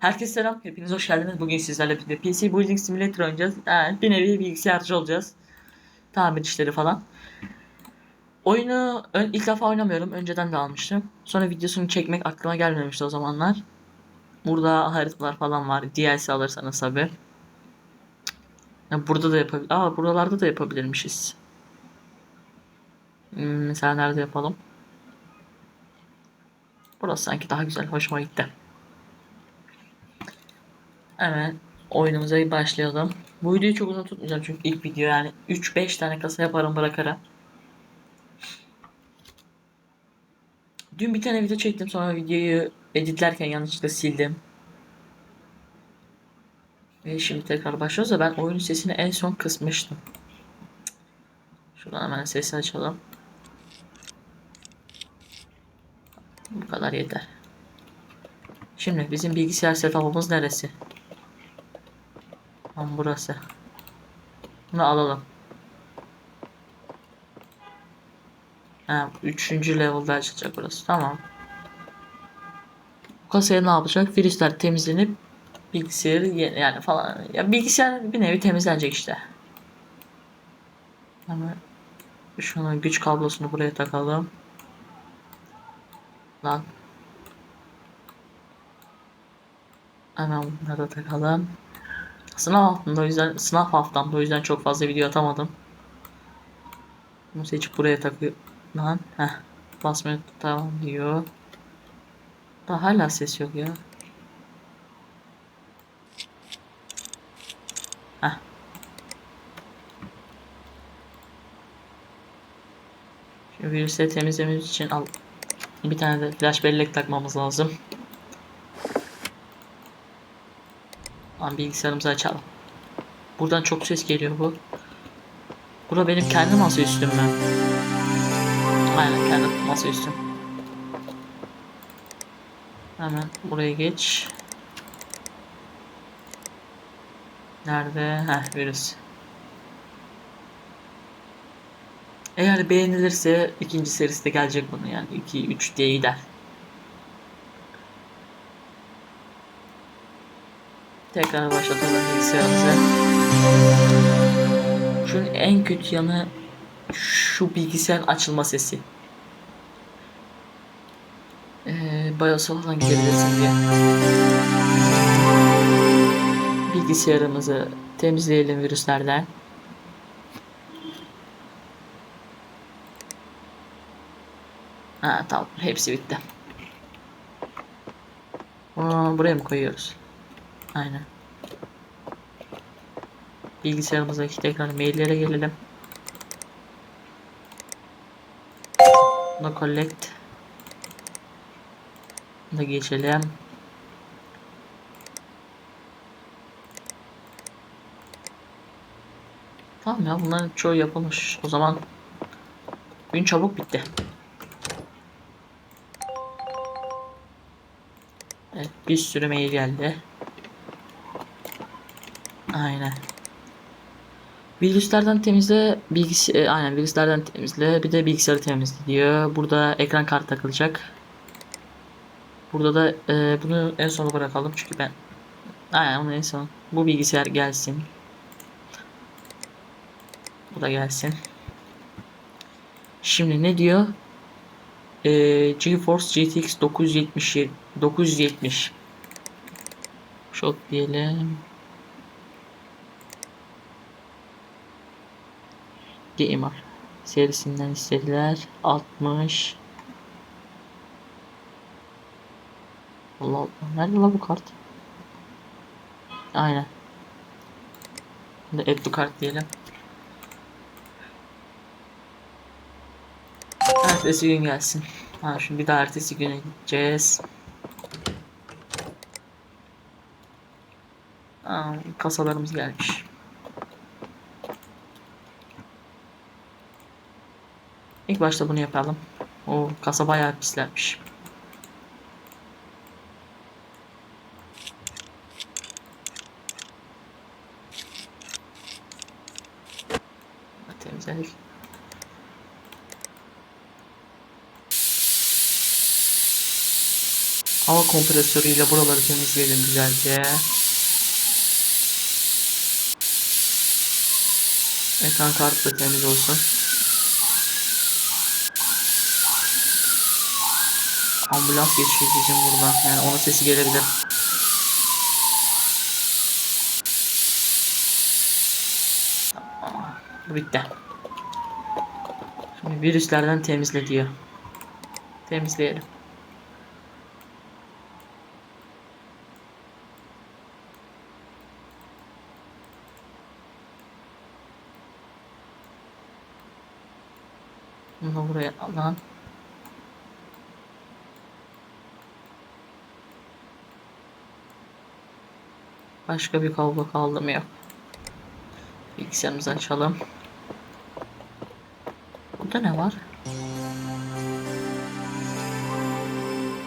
Herkese selam, hepiniz hoş geldiniz. Bugün sizlerle birlikte PC Building Simulator oynayacağız. Yani bir nevi bilgisayarcı olacağız. Tamir işleri falan. Oyunu ön- ilk defa oynamıyorum. Önceden de almıştım. Sonra videosunu çekmek aklıma gelmemişti o zamanlar. Burada haritalar falan var. DLC alırsanız tabi. Burada da yapabilir. Aa buralarda da yapabilirmişiz. Hmm, mesela nerede yapalım? Burası sanki daha güzel. Hoşuma gitti. Evet. Oyunumuza başlayalım. Bu videoyu çok uzun tutmayacağım çünkü ilk video yani 3-5 tane kasa yaparım bırakarım. Dün bir tane video çektim sonra videoyu editlerken yanlışlıkla sildim. Ve şimdi tekrar başlıyoruz da ben oyunun sesini en son kısmıştım. Şuradan hemen sesini açalım. Bu kadar yeter. Şimdi bizim bilgisayar setup'ımız neresi? Tam burası. Bunu alalım. Ha, üçüncü level'da açılacak burası. Tamam. Bu kasaya ne yapacak? Virüsler temizlenip bilgisayarı yani falan ya bilgisayar bir nevi temizlenecek işte. Ama şunu güç kablosunu buraya takalım. Lan. Hemen bunları da takalım. Sınav haftamda o yüzden sınav haftamda o yüzden çok fazla video atamadım. Bunu seçip buraya takıyor. Lan heh. Basmaya tamam diyor. Daha hala ses yok ya. Heh. Şimdi virüsleri temizlememiz için al bir tane de flash bellek takmamız lazım. Tamam bilgisayarımızı açalım. Buradan çok ses geliyor bu. Bura benim kendi masaüstüm mü? Aynen kendi masaüstüm. Hemen buraya geç. Nerede? Heh virüs. Eğer beğenilirse ikinci serisi de gelecek bunun yani 2 3 diye gider. Tekrar başlatalım bilgisayarımızı. Şunun en kötü yanı şu bilgisayar açılma sesi. Ee, BIOS'a falan girebilirsin diye. Bilgisayarımızı temizleyelim virüslerden. Ha tamam hepsi bitti. Aa, buraya mı koyuyoruz? Aynen. Bilgisayarımızdaki tekrar maillere gelelim. Buna collect. Buna geçelim. Tamam ya bunların çoğu yapılmış. O zaman gün çabuk bitti. Evet bir sürü mail geldi. Aynen. Virüslerden temizle, bilgisi, e, aynen virüslerden temizle, bir de bilgisayarı temizle diyor. Burada ekran kartı takılacak. Burada da e, bunu en sona bırakalım çünkü ben aynen onu en son. Bu bilgisayar gelsin. Bu da gelsin. Şimdi ne diyor? E, GeForce GTX 970 970 Çok diyelim. Gamer serisinden istediler. 60 Allah Allah. Nerede la bu kart? Aynen. Şimdi add to kart diyelim. Ertesi gün gelsin. Ha şimdi bir daha ertesi güne gideceğiz. Aa, kasalarımız gelmiş. İlk başta bunu yapalım. O kasa bayağı pislenmiş. Temizledik. Hava kompresörüyle buraları temizleyelim güzelce. Ekran kartı da temiz olsun. Ambulans geçiyor bizim buradan. Yani onun sesi gelebilir. Bu bitti. Şimdi virüslerden temizle diyor. Temizleyelim. Bunu buraya alan. Başka bir kablo kaldı mı yok. Bilgisayarımızı açalım. Burada ne var?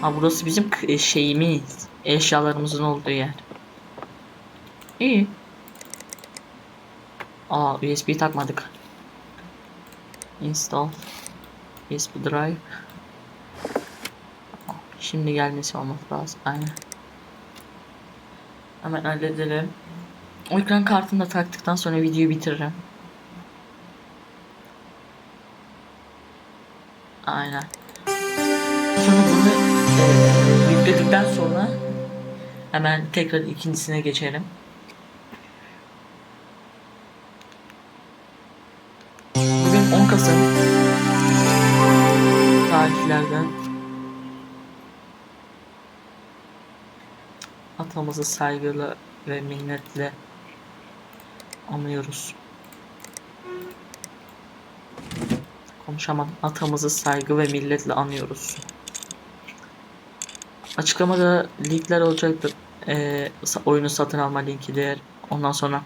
Ha burası bizim e, şeyimiz. Eşyalarımızın olduğu yer. İyi. Aa USB takmadık. Install. USB drive. Şimdi gelmesi olması lazım. Aynen. Hemen halledelim. O ekran kartını da taktıktan sonra videoyu bitiririm. Aynen. Sonra bunu eee, yükledikten sonra hemen tekrar ikincisine geçelim. Atamızı saygıyla ve minnetle anıyoruz. Konuşamam. Atamızı saygı ve milletle anıyoruz. Açıklamada linkler olacaktır. Ee, oyunu satın alma linkidir. Ondan sonra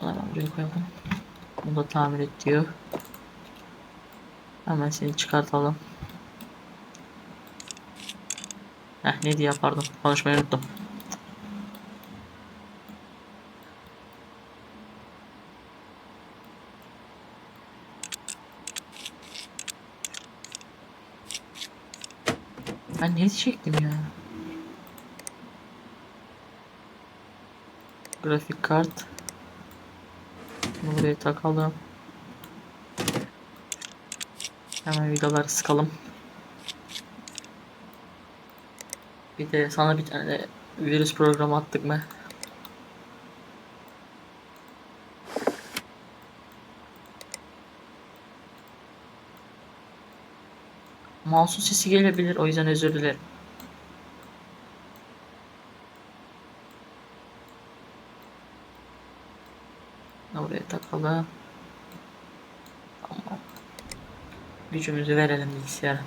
hemen buraya koyalım. Bunu da tamir et diyor. Hemen seni çıkartalım. Heh ne diye pardon. Konuşmayı unuttum. Ben ne diyecektim ya? Grafik kart. Bunu buraya takalım. Hemen vidaları sıkalım. Bir de sana bir tane virüs programı attık mı? Mouse'un sesi gelebilir o yüzden özür dilerim. Oraya takalım. Tamam. Gücümüzü verelim bilgisayara.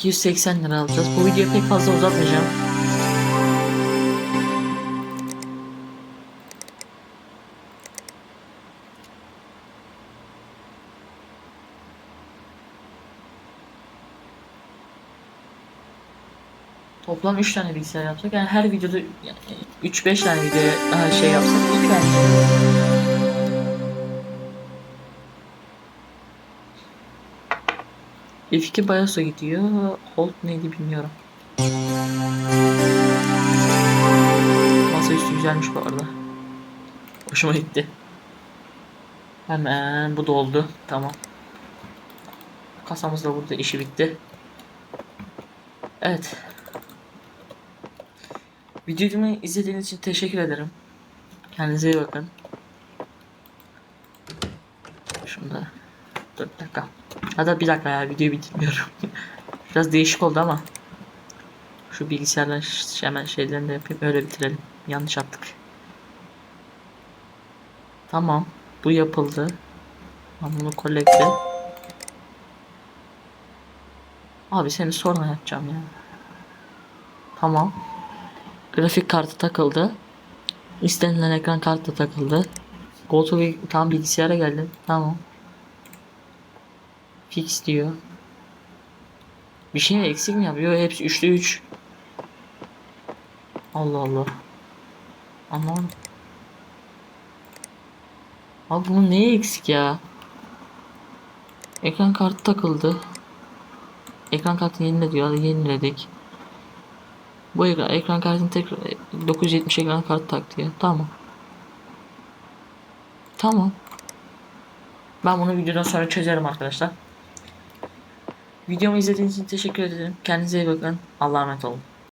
280 lira alacağız. Bu videoyu pek fazla uzatmayacağım. Toplam 3 tane bilgisayar yapsak yani her videoda yani 3-5 tane daha şey yapsak iyi bence. F2 BIOS'a gidiyor. Hold neydi bilmiyorum. Masaüstü güzelmiş bu arada. Hoşuma gitti. Hemen bu doldu. Tamam. Kasamız da burada işi bitti. Evet. Videomu izlediğiniz için teşekkür ederim. Kendinize iyi bakın. Şunda. Dur bir dakika. Hatta bir dakika ya videoyu bitirmiyorum. Biraz değişik oldu ama. Şu bilgisayardan hemen şeylerini de yapayım öyle bitirelim. Yanlış yaptık. Tamam. Bu yapıldı. Ben bunu kolekte. Abi seni sonra yapacağım ya. Tamam. Grafik kartı takıldı. İstenilen ekran kartı takıldı. Go to bi- tam bilgisayara geldi. Tamam. Fix diyor. Bir şey eksik mi yapıyor? Hepsi üçlü üç. Allah Allah. Aman. Abi bunun neye eksik ya? Ekran kartı takıldı. Ekran kartı yenile diyor. Hadi yeniledik. Bu ekran, ekran kartını tekrar 970 ekran kartı taktı ya. Tamam. Tamam. Ben bunu videodan sonra çözerim arkadaşlar. Videomu izlediğiniz için teşekkür ederim. Kendinize iyi bakın. Allah'a emanet olun.